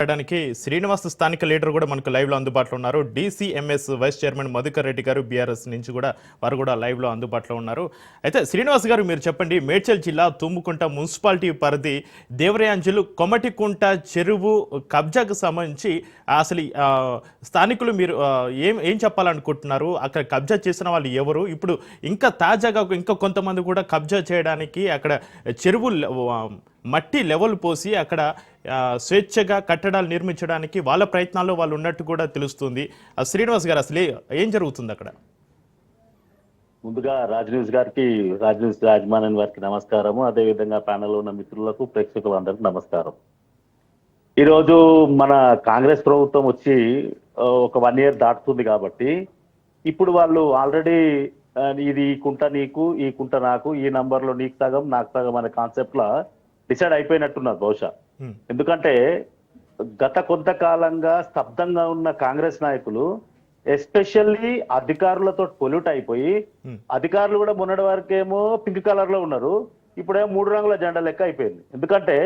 మాట్లాడడానికి శ్రీనివాస్ స్థానిక లీడర్ కూడా మనకు లైవ్లో అందుబాటులో ఉన్నారు. DCMS vice chairman Madhukar Reddy garu BRS నుంచి కూడా వారు కూడా లైవ్లో అందుబాటులో ఉన్నారు. అయితే శ్రీనివాస్ గారు మీరు చెప్పండి మేడ్చల్ జిల్లా తుమ్ముకుంట మున్సిపాలిటీ పరిధి దేవరయాంజలు కొమటికుంట చెరువు కబ్జాకు సంబంధించి అసలు స్థానికులు మీరు ఏం ఏం చెప్పాలనుకుంటున్నారు? అక్కడ కబ్జా చేసిన వాళ్ళు ఎవరు? ఇప్పుడు ఇంకా తాజాగా ఇంకా కొంతమంది కూడా కబ్జా చేయడానికి అక్కడ చెరువు మట్టి లెవెల్ పోసి అక్కడ స్వేచ్ఛగా కట్టడాలు నిర్మించడానికి వాళ్ళ ప్రయత్నాల్లో వాళ్ళు ఉన్నట్టు కూడా తెలుస్తుంది. ఆ, శ్రీనివాస్ గారు అసలు ఏం జరుగుతుంది అక్కడ? ముందుగా రాజ్ న్యూస్ గారికి రాజ్ న్యూస్ యాజమాన్యం వారికి నమస్కారము. అదే విధంగా ప్యానెల్ ఉన్న మిత్రులకు ప్రేక్షకులందరికీ నమస్కారం. ఈరోజు మన కాంగ్రెస్ ప్రభుత్వం వచ్చి ఒక వన్ ఇయర్ దాటుతుంది కాబట్టి ఇప్పుడు వాళ్ళు ఆల్రెడీ ఇది ఈ కుంట నీకు ఈ కుంట నాకు ఈ నంబర్లో నీకు సగం నాకు సగం అనే కాన్సెప్ట్లో డిసైడ్ అయిపోయినట్టున్నారు బహుశా. ఎందుకంటే గత కొంతకాలంగా స్తబ్దంగా ఉన్న కాంగ్రెస్ నాయకులు ఎస్పెషల్లీ అధికారులతో పొల్యూట్ అయిపోయి. అధికారులు కూడా మొన్నటి వరకేమో పింక్ కలర్లో ఉన్నారు. ఇప్పుడేమో మూడు రంగుల జెండా లెక్క అయిపోయింది. ఎందుకంటే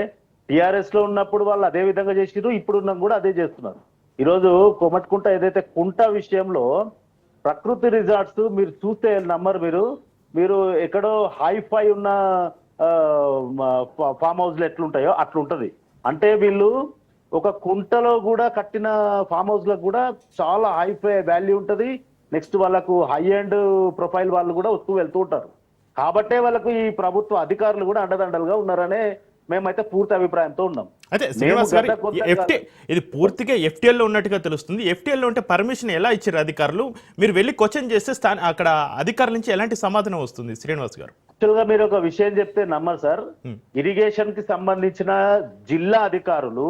టిఆర్ఎస్లో ఉన్నప్పుడు వాళ్ళు అదే విధంగా చేసిరు ఇప్పుడు ఉన్న కూడా అదే చేస్తున్నారు. ఈరోజు కొమట్టుకుంట ఏదైతే కుంట విషయంలో ప్రకృతి రిసార్ట్స్ మీరు చూస్తే నమ్మరు మీరు. మీరు ఎక్కడో హైఫై ఉన్న ఫామ్ హౌస్లు ఎట్లుంటాయో అట్లుంటది. అంటే వీళ్ళు ఒక కుంటలో కూడా కట్టిన ఫామ్ హౌస్లకు కూడా చాలా హైఫై వాల్యూ ఉంటుంది. నెక్స్ట్ వాళ్ళకు హై అండ్ ప్రొఫైల్ వాళ్ళు కూడా వస్తూ వెళ్తూ ఉంటారు. కాబట్టే వాళ్ళకు ఈ ప్రభుత్వ అధికారులు కూడా అండదండలుగా ఉన్నారనే మేమైతే పూర్తి అభిప్రాయంతో ఉన్నాం. అయితే శ్రీనివాస్ గారు ఎఫ్టీ ఇది పూర్తిగా FTL లో ఉన్నట్టుగా తెలుస్తుంది. FTL లో ఉంటే పర్మిషన్ ఎలా ఇచ్చారు అధికారులు? మీరు వెళ్ళి క్వశ్చన్ చేస్తే స్థాన అక్కడ అధికారుల నుంచి ఎలాంటి సమాధానం వస్తుంది శ్రీనివాస్ గారు? యాక్చువల్గా మీరు ఒక విషయం చెప్తే నమ్మరు సార్. ఇరిగేషన్కి సంబంధించిన జిల్లా అధికారులు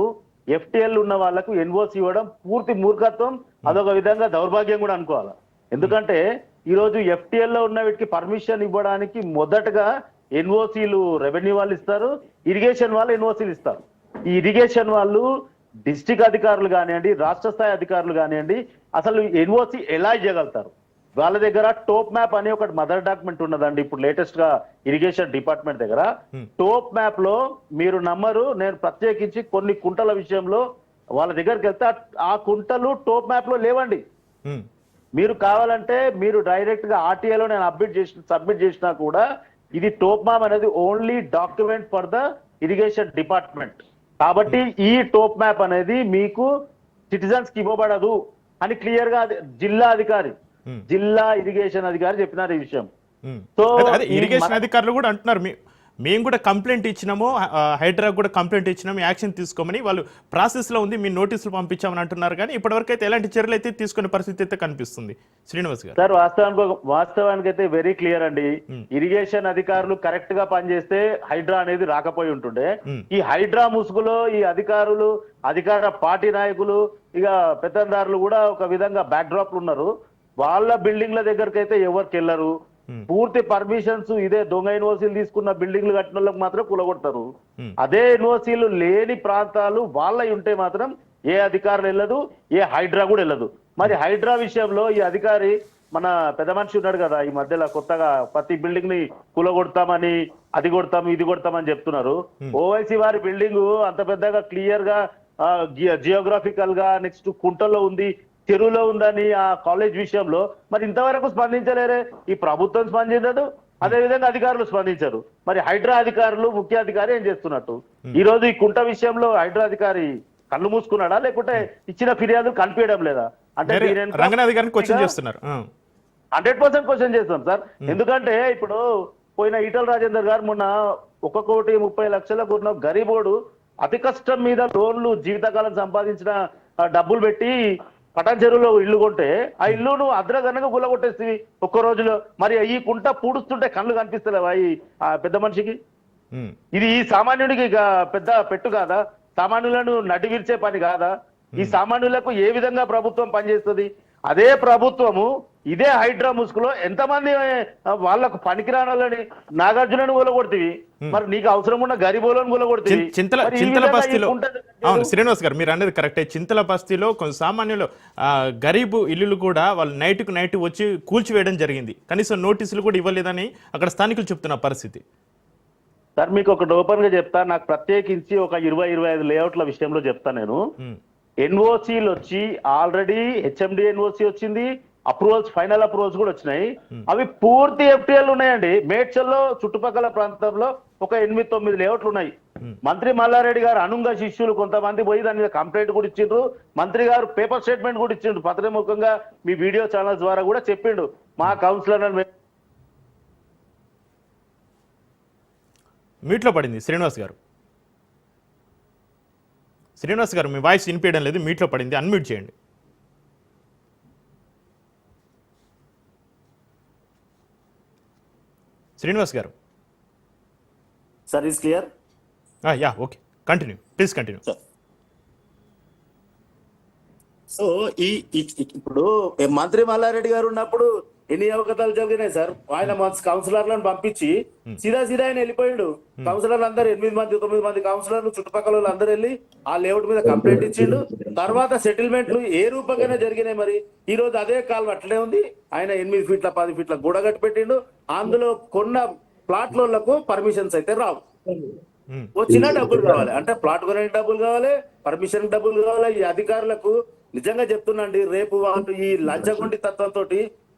ఎఫ్టిఎల్ ఉన్న వాళ్ళకు ఎన్ఓసి ఇవ్వడం పూర్తి మూర్ఖత్వం. అదొక విధంగా దౌర్భాగ్యం కూడా అనుకోవాలి? ఎందుకంటే ఈ రోజు ఎఫ్టిఎల్లో ఉన్న వీటికి పర్మిషన్ ఇవ్వడానికి మొదటగా ఎన్ఓసీలు రెవెన్యూ వాళ్ళు ఇస్తారు ఇరిగేషన్ వాళ్ళు ఎన్ఓసీలు ఇస్తారు. ఈ ఇరిగేషన్ వాళ్ళు డిస్టిక్ అధికారులు కానివ్వండి రాష్ట్ర స్థాయి అధికారులు కానివ్వండి అసలు ఎన్ఓసి ఎలా ఇవ్వగలుగుతారు వాళ్ళ దగ్గర టోప్ మ్యాప్ అనే ఒక మదర్ డాక్యుమెంట్ ఉన్నదండి ఇప్పుడు లేటెస్ట్గా ఇరిగేషన్ డిపార్ట్మెంట్ దగ్గర Hmm. టోప్ మ్యాప్లో మీరు నమ్మరు నేను ప్రత్యేకించి కొన్ని కుంటల విషయంలో వాళ్ళ దగ్గరికి వెళ్తే ఆ- కుంటలు టోప్ మ్యాప్లో లేవండి హ్మ్. మీరు కావాలంటే మీరు డైరెక్ట్గా ఆర్టీఏలో నేను అప్డేట్ చేసి సబ్మిట్ చేసినా కూడా ఇది టోప్ మ్యాప్ అనేది only document for the irrigation department కాబట్టి ఈ టోప్ మ్యాప్ అనేది మీకు సిటిజన్స్కి ఇవ్వబడదు అని క్లియర్గా జిల్లా అధికారి Hmm. జిల్లా ఇరిగేషన్ అధికారి చెప్పినారు ఈ విషయం. సో ఈ ఇరిగేషన్ అధికారులు కూడా అంటున్నారు మేము కూడా కంప్లైంట్ ఇచ్చినాము హైడ్రా కూడా కంప్లైంట్ ఇచ్చినాము యాక్షన్ తీసుకోమని వాళ్ళు ప్రాసెస్లో ఉంది మీ నోటీసులు పంపించామని అంటున్నారు కానీ ఇప్పటివరకు అయితే ఎలాంటి చర్యలు అయితే తీసుకునే పరిస్థితి అయితే కనిపిస్తుంది. శ్రీనివాస్ గారు. సార్ వాస్తవానికి వాస్తవానికి అయితే వెరీ క్లియర్ అండి. ఇరిగేషన్ అధికారులు కరెక్ట్గా పనిచేస్తే హైడ్రా అనేది రాకపోయి ఉంటుండే. ఈ హైడ్రా ముసుగులో ఈ అధికారులు అధికార పార్టీ నాయకులు ఇక పెత్తందారులు కూడా ఒక విధంగా బ్యాక్ డ్రాప్ ఉన్నారు. వాళ్ళ బిల్డింగ్ల దగ్గరికి అయితే ఎవరికి వెళ్ళరు. పూర్తి పర్మిషన్స్ ఇదే దొంగ యూనివర్సిటీలు తీసుకున్న బిల్డింగ్లు కట్టిన వాళ్ళకి మాత్రం కూలగొడతారు. Hmm. అదే యూనివర్సిటీలు లేని ప్రాంతాలు వాళ్ళవి ఉంటే మాత్రం ఏ అధికారులు వెళ్ళదు ఏ హైడ్రా కూడా వెళ్ళదు. మరి హైడ్రా విషయంలో ఈ అధికారి మన పెద్ద మనిషి ఉన్నాడు కదా ఈ మధ్యలో కొత్తగా ప్రతి బిల్డింగ్ని కూలగొడతామని అది కొడతాం ఇది కొడతామని చెప్తున్నారు. ఓవైసీ వారి బిల్డింగ్ అంత పెద్దగా క్లియర్గా జియోగ్రాఫికల్గా నెక్స్ట్ కుంటలో ఉంది చెరువులో ఉందని ఆ కాలేజ్ విషయంలో మరి ఇంతవరకు స్పందించలేరే. ఈ ప్రభుత్వం స్పందించదు అదే విధంగా అధికారులు స్పందించరు. మరి హైడ్రా అధికారులు ముఖ్య అధికారి ఏం చేస్తున్నట్టు? ఈ రోజు ఈ కుంట విషయంలో హైడ్రా అధికారి కళ్ళు మూసుకున్నాడా? లేకుంటే ఇచ్చిన ఫిర్యాదు కనిపించడం లేదా? అంటే. హండ్రెడ్ పర్సెంట్ క్వశ్చన్ చేస్తాం సార్. ఎందుకంటే ఇప్పుడు పోయిన ఈటల రాజేందర్ గారు మొన్న ఒక కోటి ముప్పై లక్షలకు ఉన్న గరీబోడు అతి కష్టం మీద లోన్లు జీవితకాలం సంపాదించిన డబ్బులు పెట్టి పటాన్ చెరువులో ఇల్లు కొంటే ఆ ఇల్లు నువ్వు అద్రగనగా గుల్లగొట్టేస్తుంది ఒక్క రోజులో మరి ఈ కుంట పూడుస్తుంటే కళ్ళు కనిపిస్తలేవా ఈ ఆ పెద్ద మనిషికి. ఇది ఈ సామాన్యుడికి పెద్ద పెట్టు కాదా? సామాన్యులను నడి విరిచే పని కాదా? ఈ సామాన్యులకు ఏ విధంగా ప్రభుత్వం పనిచేస్తుంది? అదే ప్రభుత్వము ఇదే హైడ్రా ముసుగులో ఎంతమంది వాళ్ళకు పనికిరాని నాగార్జునను కూలగొడుతుంది మరి నీకు అవసరం ఉన్న గరిబోలను కూలగొడుతుంది చింతల చింతల బస్తీలో అవును శ్రీనివాస్ గారు మీరు అనేది కరెక్టే. చింతల బస్తీలో కొంత సామాన్యులు గరీబు ఇల్లులు కూడా వాళ్ళు నైట్కు నైట్ వచ్చి కూల్చివేయడం జరిగింది. కనీసం నోటీసులు కూడా ఇవ్వలేదని అక్కడ స్థానికులు చెప్తున్న పరిస్థితి. సార్ మీకు ఒకటి ఓపెన్గా చెప్తా. నాకు ప్రత్యేకించి ఒక ఇరవై ఇరవై ఐదు లేఅవుట్ల విషయంలో చెప్తా నేను. ఎన్ఓసీలు వచ్చి ఆల్రెడీ హెచ్ఎండి ఎన్ఓసి వచ్చింది. అప్రూవల్స్ ఫైనల్ అప్రూవల్స్ కూడా వచ్చినాయి. అవి పూర్తి ఎఫ్టీఎల్ ఉన్నాయండి. మేడ్చల్లో చుట్టుపక్కల ప్రాంతంలో ఒక ఎనిమిది తొమ్మిది లేఅవుట్లు ఉన్నాయి. మంత్రి మల్లారెడ్డి గారు అనుంగ శిష్యులు కొంతమంది పోయి దాని మీద కంప్లైంట్ కూడా ఇచ్చిండ్రు. మంత్రి గారు పేపర్ స్టేట్మెంట్ కూడా ఇచ్చిండ్రు. పత్రముఖంగా మీ వీడియో ఛానల్స్ ద్వారా కూడా చెప్పిండు మా కౌన్సిలర్ మ్యూట్లో పడింది శ్రీనివాస్ గారు. శ్రీనివాస్ గారు మీ వాయిస్ వినిపించడం లేదు. మ్యూట్లో పడింది. అన్మ్యూట్ చేయండి. Srinivas garu. Sir is clear? Yeah okay. Continue please continue so ఈ ఇప్పుడు మంత్రి మల్లారెడ్డి గారు ఉన్నప్పుడు ఎన్ని అవకతాలు జరిగినాయి సార్? ఆయన కౌన్సిలర్లను పంపించి సీదా సీదా ఆయన వెళ్ళిపోయాడు. కౌన్సిలర్లు అందరు ఎనిమిది మంది తొమ్మిది మంది కౌన్సిలర్లు చుట్టుపక్కల వాళ్ళు అందరు వెళ్ళి ఆ లేఅవుట్ మీద కంప్లైంట్ ఇచ్చిండు. తర్వాత సెటిల్మెంట్లు ఏ రూపంగానే జరిగినాయి మరి? ఈ రోజు అదే కాలం అట్లనే ఉంది. ఆయన ఎనిమిది ఫీట్ల పది ఫీట్ల గూడ కట్టి పెట్టిండు అందులో కొన్న ప్లాట్లకు పర్మిషన్స్ అయితే రావు. వచ్చిన డబ్బులు కావాలి. అంటే ప్లాట్ కొనడానికి డబ్బులు కావాలి పర్మిషన్ డబ్బులు కావాలి. ఈ అధికారులకు నిజంగా చెప్తున్నాండి రేపు వాళ్ళు ఈ లంచగొండి తత్వంతో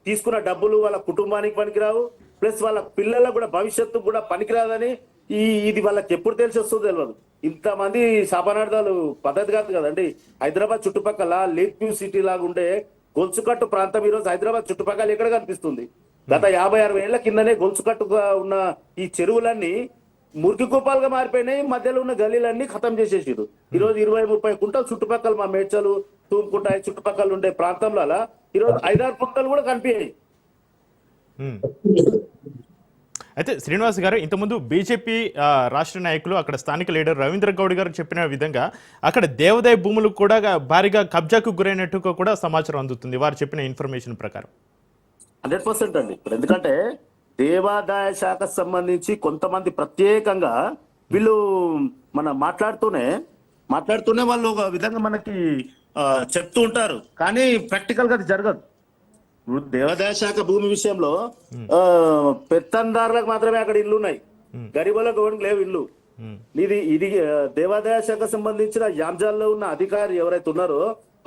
తీసుకున్న డబ్బులు వాళ్ళ కుటుంబానికి పనికిరావు ప్లస్ వాళ్ళ పిల్లలకు కూడా భవిష్యత్తు కూడా పనికిరాదని ఈ ఇది వాళ్ళకి ఎప్పుడు తెలిసి వస్తుందో తెలియదు ఇంతమంది శాపనార్థాలు పద్ధతి కాదు కదండి హైదరాబాద్ చుట్టుపక్కల లేక్ వ్యూ సిటీ లాగా ఉండే గొలుసుకట్టు ప్రాంతం ఈ రోజు హైదరాబాద్ చుట్టుపక్కల ఎక్కడ కనిపిస్తుంది? గత యాభై అరవై ఏళ్ళ కిందనే గొలుసుకట్టుగా ఉన్న ఈ చెరువులన్నీ మురికి కూపాలుగా మారిపోయినాయి. మధ్యలో ఉన్న గలీలన్నీ ఖతం చేసేసారు ఈ రోజు ఇరవై ముప్పై కుంటలు చుట్టుపక్కల మా మేడ్చలు తూముకుంట ఈ చుట్టుపక్కల ఉండే ప్రాంతంలో అలా ఈ రోజు ఐదారు కుంటలు కూడా కనిపించాయి. అయితే శ్రీనివాస్ గారు ఇంతకుముందు బీజేపీ రాష్ట్ర నాయకులు అక్కడ స్థానిక లీడర్ రవీంద్ర గౌడ్ గారు చెప్పిన విధంగా అక్కడ దేవాదాయ భూములు కూడా భారీగా కబ్జాకు గురైనట్టుగా కూడా సమాచారం అందుతుంది. వారు చెప్పిన ఇన్ఫర్మేషన్ ప్రకారం. హండ్రెడ్ పర్సెంట్ అండి. ఎందుకంటే దేవాదాయ శాఖకు సంబంధించి కొంతమంది ప్రత్యేకంగా వీళ్ళు మన మాట్లాడుతూనే మాట్లాడుతూనే వాళ్ళు ఒక విధంగా మనకి చెప్తూ ఉంటారు. కానీ ప్రాక్టికల్గా అది జరగదు. దేవాదాయ శాఖ భూమి విషయంలో పెత్తందారులకు మాత్రమే అక్కడ ఇల్లు ఉన్నాయి. గరీబులకు ఎవరికి లేవు ఇల్లు. ఇది ఇది దేవాదాయ శాఖ సంబంధించిన యాంజాల్లో ఉన్న అధికారి ఎవరైతే ఉన్నారో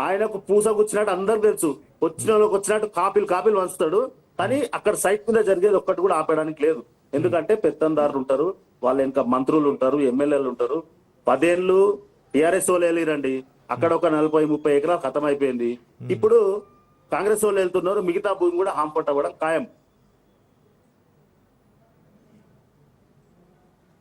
ఆయనకు పూస కూర్చున్నట్టు అందరికి తెలుసు. వచ్చిన వాళ్ళకి వచ్చినట్టు కాపీలు కాపీలు వంచుతాడు కానీ అక్కడ సైట్ మీద జరిగేది ఒక్కటి కూడా ఆపేయడానికి లేదు. ఎందుకంటే పెత్తందారులు ఉంటారు వాళ్ళ ఇంకా మంత్రులు ఉంటారు ఎమ్మెల్యేలు ఉంటారు. పదేళ్ళు టిఆర్ఎస్ వాళ్ళు వెళ్ళిరండి. అక్కడ ఒక నలభై ముప్పై ఎకరాలు ఖతం అయిపోయింది ఇప్పుడు కాంగ్రెస్ వాళ్ళు వెళ్తున్నారు మిగతా భూమి కూడా హాంపట్ట కూడా ఖాయం.